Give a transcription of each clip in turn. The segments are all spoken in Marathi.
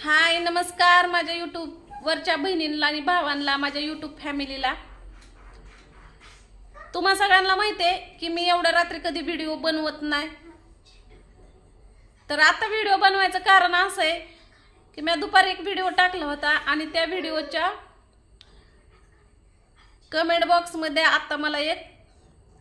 हाय नमस्कार माझ्या यूट्यूबवरच्या बहिणींना आणि भावांना माझ्या यूट्यूब फॅमिलीला. तुम्हा सगळ्यांना माहिती आहे की मी एवढ्या रात्री कधी व्हिडिओ बनवत नाही. तर आता व्हिडिओ बनवायचं कारण असं आहे की मी दुपारी एक व्हिडिओ टाकला होता आणि त्या व्हिडिओच्या कमेंट बॉक्समध्ये आता मला एक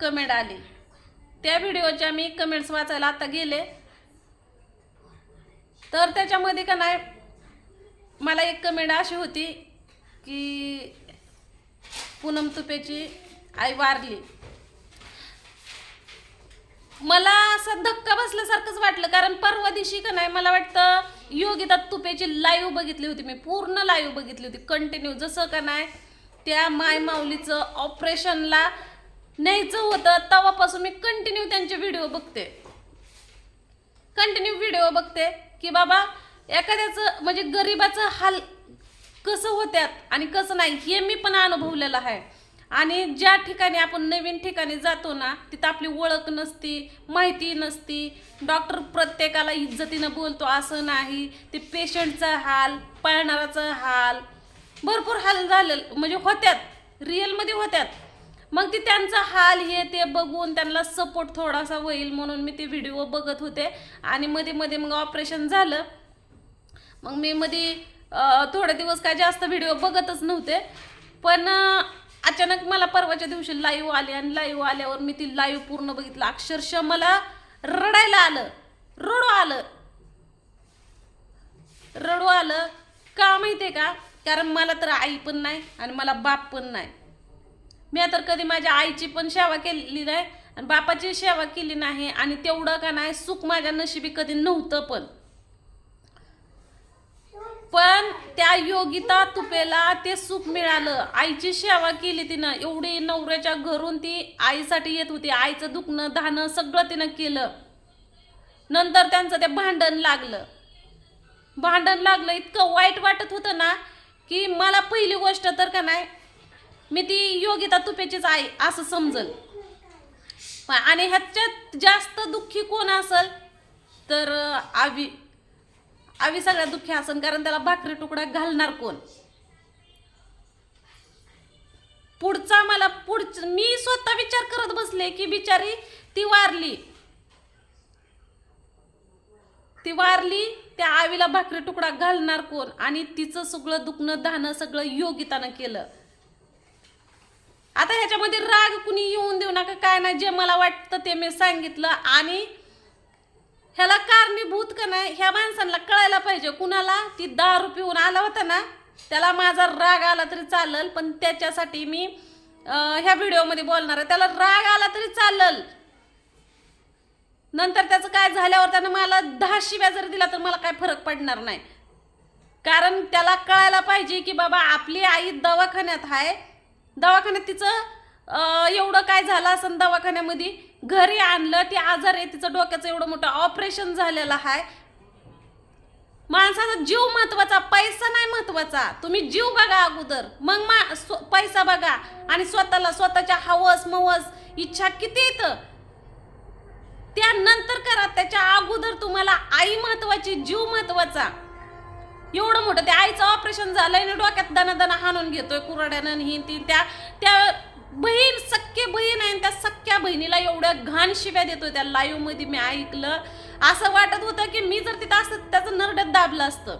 कमेंट आली. त्या व्हिडिओच्या मी कमेंट्स वाचायला आता गेले. तर त्याच्यामध्ये का नाही मला एक कमेंट अशी होती की पूनम तुपेची आई वारली. मला असं धक्का बसल्यासारखंच वाटलं कारण परवा दिवशी का नाही मला वाटतं योगिता तुपेची लाईव्ह बघितली होती मी पूर्ण लाईव्ह बघितली होती कंटिन्यू जसं का नाही त्या माय माऊलीचं ऑपरेशनला न्यायचं होतं तेव्हापासून मी कंटिन्यू त्यांचे व्हिडिओ बघते. कंटिन्यू व्हिडिओ बघते की बाबा एखाद्याचं म्हणजे गरिबाचं हाल कसं होत्यात आणि कसं नाही हे मी पण अनुभवलेलं आहे. आणि ज्या ठिकाणी आपण नवीन ठिकाणी जातो ना तिथं आपली ओळख नसती माहिती नसती. डॉक्टर प्रत्येकाला इज्जतीनं बोलतो असं नाही ते पेशंटचा हाल पाळणाराचा हाल. भरपूर हाल झाले म्हणजे होत्यात रिअलमध्ये होत्यात. मग ती त्यांचा हाल हे ते बघून त्यांना सपोर्ट थोडासा होईल म्हणून मी ते व्हिडिओ बघत होते. आणि मध्ये मध्ये मग ऑपरेशन झालं. मग मी मध्ये थोडे दिवस काय जास्त व्हिडिओ बघतच नव्हते. पण अचानक मला परवाच्या दिवशी लाईव्ह आले आणि लाईव्ह आल्यावर मी ती लाईव्ह पूर्ण बघितलं. अक्षरशः मला रडायला आलं. रडू आलं. रडू आलं. का माहितीये का? कारण मला तर आई पण नाही आणि मला बाप पण नाही. मी तर कधी माझ्या आईची पण सेवा केलेली नाही आणि बापाची सेवा केली नाही आणि तेवढं का नाही सुख माझ्या नशिबी कधी नव्हतं पण पण त्या योगिता तुपेला ते सुख मिळालं. आईची सेवा केली तिनं. एवढी नवऱ्याच्या घरून ती आईसाठी येत होती. आईचं दुखणं धाणं सगळं तिनं केलं. नंतर त्यांचं ते भांडण लागलं. भांडण लागलं. इतकं वाईट वाटत होतं ना की मला पहिली गोष्ट तर का नाही मी ती योगिता तुपेचीच आई असं समजल. आणि ह्याच्यात जास्त दुःखी कोण असल तर आवी आवी सगळ्यात दुःखी असन कारण त्याला भाकरी तुकडा घालणार कोण? पुढचा मला पुढच मी स्वतः विचार करत बसले की बिचारी ती वारली. ती वारली त्या आवीला भाकरी तुकडा घालणार कोण? आणि तिचं सगळं दुखणं धाणं सगळं योगितानं केलं. आता ह्याच्यामध्ये राग कुणी येऊन देऊ नका काय नाही जे मला वाटतं ते मी सांगितलं. आणि ह्याला कारणीभूत का नाही ह्या माणसांना कळायला पाहिजे. कुणाला? ती दारू पिऊन आला होता ना त्याला माझा राग आला तरी चालल पण त्याच्यासाठी मी ह्या व्हिडिओमध्ये बोलणार आहे. त्याला राग आला तरी चालल. नंतर त्याचं काय झाल्यावर त्यानं मला दहा शिव्या जरी दिला तर मला काय फरक पडणार नाही. कारण त्याला कळायला पाहिजे की बाबा आपली आई दवाखान्यात आहे. दवाखान्यात तिचं एवढं काय झालं असं दवाखान्यामध्ये? घरी आणलं ती आजार आहे तिचं डोक्याचं एवढं मोठं ऑपरेशन झालेलं आहे. माणसाचा जीव महत्त्वाचा पैसा नाही महत्त्वाचा. तुम्ही जीव बघा अगोदर. मग मा स्व- पैसा बघा. आणि स्वतःला स्वतःच्या हवस मवस इच्छा किती येतं त्यानंतर करा त्याच्या अगोदर तुम्हाला आई महत्वाची जीव महत्त्वाचा. एवढं मोठं त्या आईचं ऑपरेशन झालंय आणि डोक्यात दणादणा हाणून घेतोय कुराड्यानं ही ती त्या त्या बहीण सख्खी बहीण आहे आणि त्या सख्ख्या बहिणीला एवढ्या घाण शिव्या देतो त्या लाईव्हमध्ये मी ऐकलं. असं वाटत होतं की मी जर तिथं असतं त्याचं नरडत दाबलं असतं.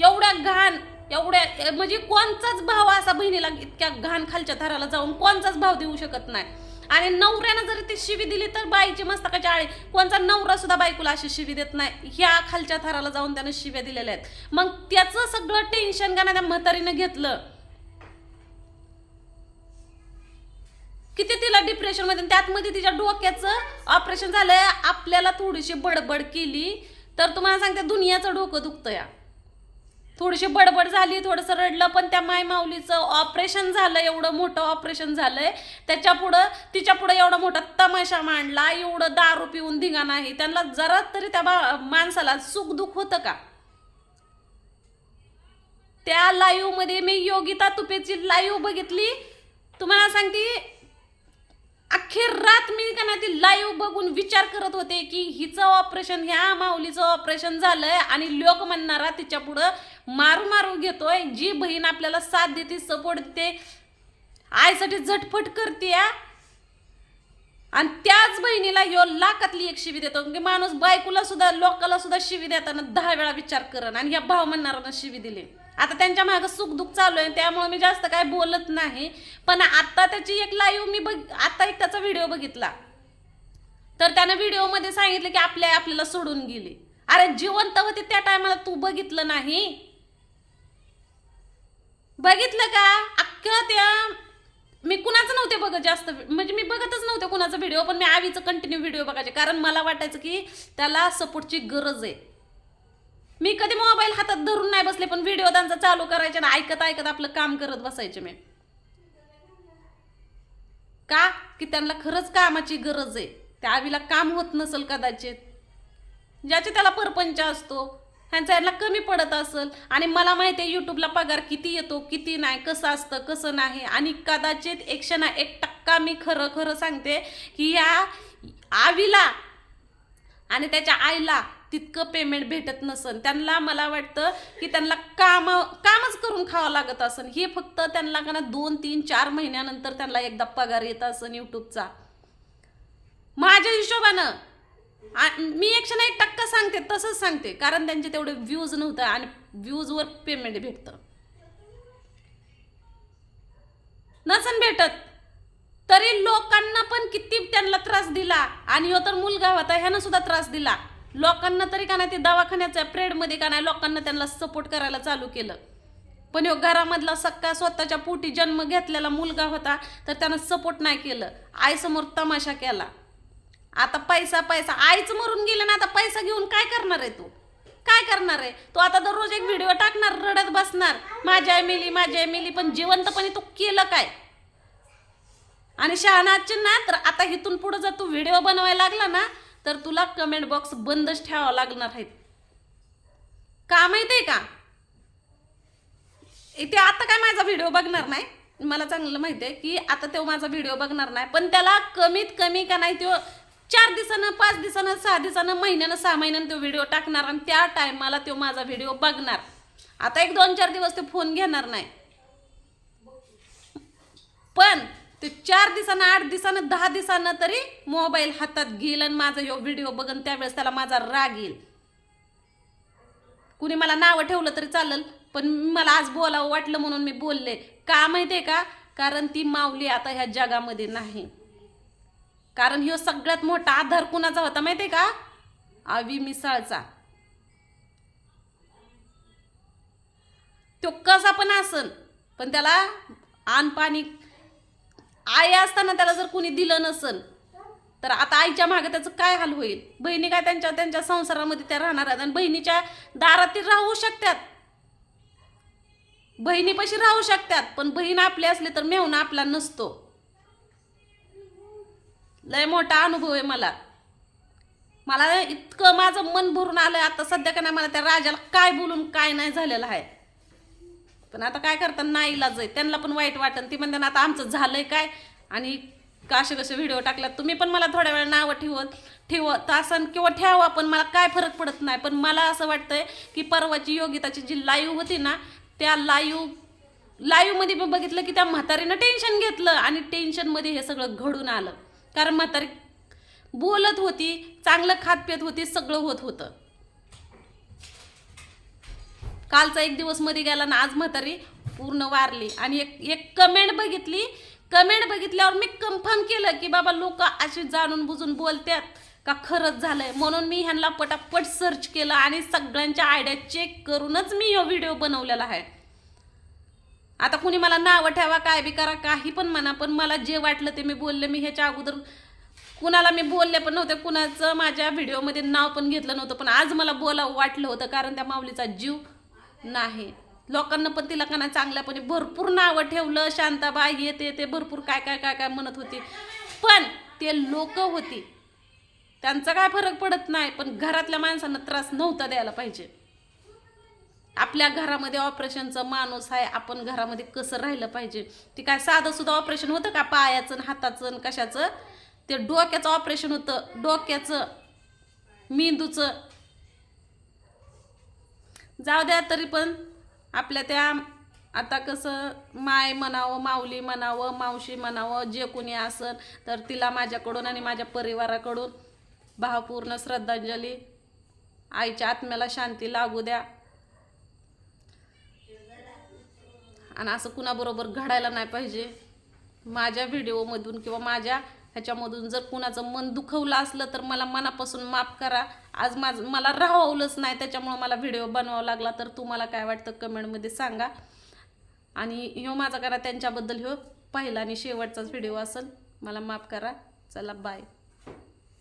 एवढ्या घाण एवढ्या म्हणजे कोणचाच भाव असा बहिणीला इतक्या घाण खालच्या थराला जाऊन कोणचाच भाव देऊ शकत नाही. आणि नवऱ्यानं जरी ती शिवी दिली तर बाईची मस्तकाच्या आळी कोणचा नवरा सुद्धा बायकोला अशी शिवी देत नाही. ह्या खालच्या थराला जाऊन त्यानं शिव्या दिलेल्या आहेत. मग त्याचं सगळं टेन्शन का त्या म्हातारीनं घेतलं. किती तिला डिप्रेशनमध्ये त्यात मध्ये तिच्या डोक्याचं ऑपरेशन झालंय. आपल्याला थोडीशी बडबड केली. तर तुम्हाला सांगते दुनियाचं डोकं दुखतं या. थोडीशी बडबड झाली थोडंसं रडलं पण त्या माय माऊलीचं ऑपरेशन झालं एवढं मोठं ऑपरेशन झालंय. त्याच्या पुढं तिच्या पुढं एवढा मोठा तमाशा मांडला एवढं दारू पिऊन धिंगा नाही त्यांना जरा तरी त्या माणसाला सुख दुःख होतं का? त्या लाईव्हमध्ये मी योगिता तुपेची लाईव्ह बघितली. तुम्हाला सांगते अख्खी रात मी का नाही ती लाईव्ह बघून विचार करत होते की हिचं ऑपरेशन ह्या माऊलीचं ऑपरेशन झालंय आणि लोक म्हणणारा तिच्या पुढं मारू मारू घेतोय. जी बहीण आपल्याला साथ देते सपोर्ट देते आईसाठी झटपट करते आणि त्याच बहिणीला ह्यो लाखातली एक शिवी देतो. की माणूस बायकोला सुद्धा लोकाला सुद्धा शिवी देताना दहा वेळा विचार करण आणि या भाव म्हणणाऱ्यांना शिवी दिली. आता त्यांच्या मागं सुख दुःख चालू आहे त्यामुळे मी जास्त काय बोलत नाही. पण आता त्याची एक लाईव्ह मी बघ आता एक त्याचा व्हिडिओ बघितला. तर त्यानं व्हिडिओमध्ये सांगितलं की आपल्या आपल्याला सोडून गेली. अरे जिवंत होते त्या टायमाला तू बघितलं नाही. बघितलं का? अख्खं त्या मी कुणाचं नव्हते बघत जास्त म्हणजे मी बघतच नव्हते कुणाचा व्हिडिओ पण मी आवीचं कंटिन्यू व्हिडिओ बघायचे. कारण मला वाटायचं की त्याला सपोर्टची गरज आहे. मी कधी मोबाईल हातात धरून नाही बसले पण व्हिडिओ त्यांचा चालू करायचे ना ऐकत ऐकत आपलं काम करत बसायचे मी. का? की त्यांना खरंच कामाची गरज आहे. त्या आवीला काम होत नसेल कदाचित. ज्याचे त्याला परपंच असतो ह्यांचा यांना कमी पडत असेल. आणि मला माहिती आहे यूट्यूबला पगार किती येतो किती नाही कसं असतं कसं नाही. आणि कदाचित एकशे ना एक टक्का मी खरं खरं सांगते की या आवीला आणि त्याच्या आईला तितकं पेमेंट भेटत नसन. त्यांना मला वाटतं की त्यांना काम कामच करून खावं लागत असन. हे फक्त त्यांना का ना दोन तीन चार महिन्यानंतर त्यांना एकदा पगार येत असन यूट्यूबचा माझ्या हिशोबानं मी एकशे ना एक टक्का सांगते तसंच सांगते. कारण त्यांचे तेवढे व्ह्यूज नव्हतं आणि व्ह्यूजवर पेमेंट भेटतं. नसन भेटत. तरी लोकांना पण किती त्यांना त्रास दिला. आणि ह्यो तर मुलगा होता ह्यानं सुद्धा त्रास दिला. लोकांना तरी का नाही ते दवाखान्याच्या प्रेडमध्ये का नाही लोकांना त्यांना सपोर्ट करायला चालू केलं. पण ह्यो घरामधला सक्का स्वतःच्या पोटी जन्म घेतलेला मुलगा होता तर त्यानं सपोर्ट नाही केलं. आईसमोर तमाशा केला. आता पैसा पैसा. आईच मरून गेलं ना आता पैसा घेऊन काय करणार आहे तू? काय करणार आहे? तू आता दररोज एक व्हिडिओ टाकणार रडत बसणार. माझी आई मेली माझी आई मेली पण जिवंतपणे तू केलं काय? आणि शहाणाचे ना तर आता इथून पुढे जर तू व्हिडिओ बनवायला लागला ना तर तुला कमेंट बॉक्स बंदच ठेवावं लागणार आहेत. का माहितीये का? इथे आता काय माझा व्हिडिओ बघणार नाही? मला चांगलं माहिती आहे की आता तो माझा व्हिडिओ बघणार नाही. पण त्याला कमीत कमी का नाही तो चार दिवसानं पाच दिवसानं सहा दिवसानं महिन्यानं सहा महिन्यानं तो व्हिडिओ टाकणार आणि त्या टायमाला तो माझा व्हिडिओ बघणार. आता एक दोन चार दिवस ते फोन घेणार नाही. पण ते चार दिवसानं आठ दिवसानं दहा दिवसानं तरी मोबाईल हातात घेईल आणि माझा ह्यो व्हिडिओ बघन त्यावेळेस त्याला माझा राग येईल. कुणी मला नावं ठेवलं तरी चालेल पण मला आज बोलावं वाटलं म्हणून मी बोलले. का माहितीये का? कारण ती माऊली आता ह्या जगामध्ये नाही. कारण ह्यो सगळ्यात मोठा आधार कुणाचा होता माहितीये का? आवी मिसाळचा. तो कसा पण असन पण त्याला आणपाणी आई असताना त्याला जर कुणी दिलं नसन तर आता आईच्या मागे त्याचं काय हाल होईल? बहिणी काय त्यांच्या त्यांच्या संसारामध्ये त्या राहणार आहेत आणि बहिणीच्या दारात ते राहू शकतात. बहिणीपाशी राहू शकतात पण बहीण आपली असली तर मेहुणा आपला नसतो. लय मोठा अनुभव आहे मला. मला इतकं माझं मन भरून आलं आता सध्या का नाही मला त्या राजाला काय बोलून काय नाही झालेलं आहे. पण आता काय करतात? नाही इलाज आहे. त्यांना पण वाईट वाटन. ती म्हणते ना आता आमचं झालंय काय? आणि कसे कसे व्हिडिओ टाकल्यात. तुम्ही पण मला थोड्या वेळ नावं ठेवत ठेवत असन किंवा ठेवा पण मला काय फरक पडत नाही. पण मला असं वाटतंय की परवाची योगिताची जी लाईव्ह होती ना त्या लाईव्ह लाईव्हमध्ये मी बघितलं की त्या म्हातारीनं टेन्शन घेतलं आणि टेन्शनमध्ये हे सगळं घडून आलं. कारण म्हातारी बोलत होती चांगलं खातपेत होती सगळं होत होतं. कालचा एक दिवसमध्ये गेला ना आज म्हातारी पूर्ण वारली. आणि एक एक कमेंट बघितली. कमेंट बघितल्यावर मी कन्फर्म केलं की बाबा लोक अशी जाणून बुजून बोलतात का खरंच झालंय. म्हणून मी ह्यांना पटापट सर्च केलं आणि सगळ्यांच्या आयडिया चेक करूनच मी हा व्हिडिओ बनवलेला आहे. आता कुणी मला नावं ठेवा काय बी करा काही पण म्हणा पण मला जे वाटलं ते मी बोलले. मी ह्याच्या अगोदर कुणाला मी बोलले पण नव्हते कुणाचं माझ्या व्हिडिओमध्ये नाव पण घेतलं नव्हतं पण आज मला बोलावं वाटलं होतं कारण त्या माऊलीचा जीव नाही. लोकांना पण तिला का नाही चांगल्यापणे भरपूर नावं ठेवलं. शांताबाई येते ते भरपूर काय काय काय काय म्हणत होती. पण ते लोक होती. त्यांचा काय फरक पडत नाही पण घरातल्या माणसांना त्रास नव्हता द्यायला पाहिजे. आपल्या घरामध्ये ऑपरेशनचं माणूस आहे आपण घरामध्ये कसं राहिलं पाहिजे? ती काय साधं सुद्धा ऑपरेशन होतं का? पायाचं आणि हाताचं आणि कशाचं? ते डोक्याचं ऑपरेशन होतं. डोक्याचं मेंदूचं जाऊ द्या तरी पण आपल्या त्या आता कसं माय म्हणावं माऊली म्हणावं मावशी म्हणावं जे कोणी असन तर तिला माझ्याकडून आणि माझ्या परिवाराकडून भावपूर्ण श्रद्धांजली. आईच्या आत्म्याला शांती लागू द्या. आणि असं कुणाबरोबर घडायला नाही पाहिजे. माझ्या व्हिडिओमधून किंवा माझ्या ह्याच्यामधून जर कुणाचं मन दुखवलं असलं तर मला मनापासून माफ करा. आज माझं मला राहवलंच नाही त्याच्यामुळं मला व्हिडिओ बनवावा लागला तर तुम्हाला काय वाटतं कमेंटमध्ये सांगा. आणि ह्यो माझा करा त्यांच्याबद्दल ह्यो पहिला आणि शेवटचाच व्हिडिओ असेल मला माफ करा. चला बाय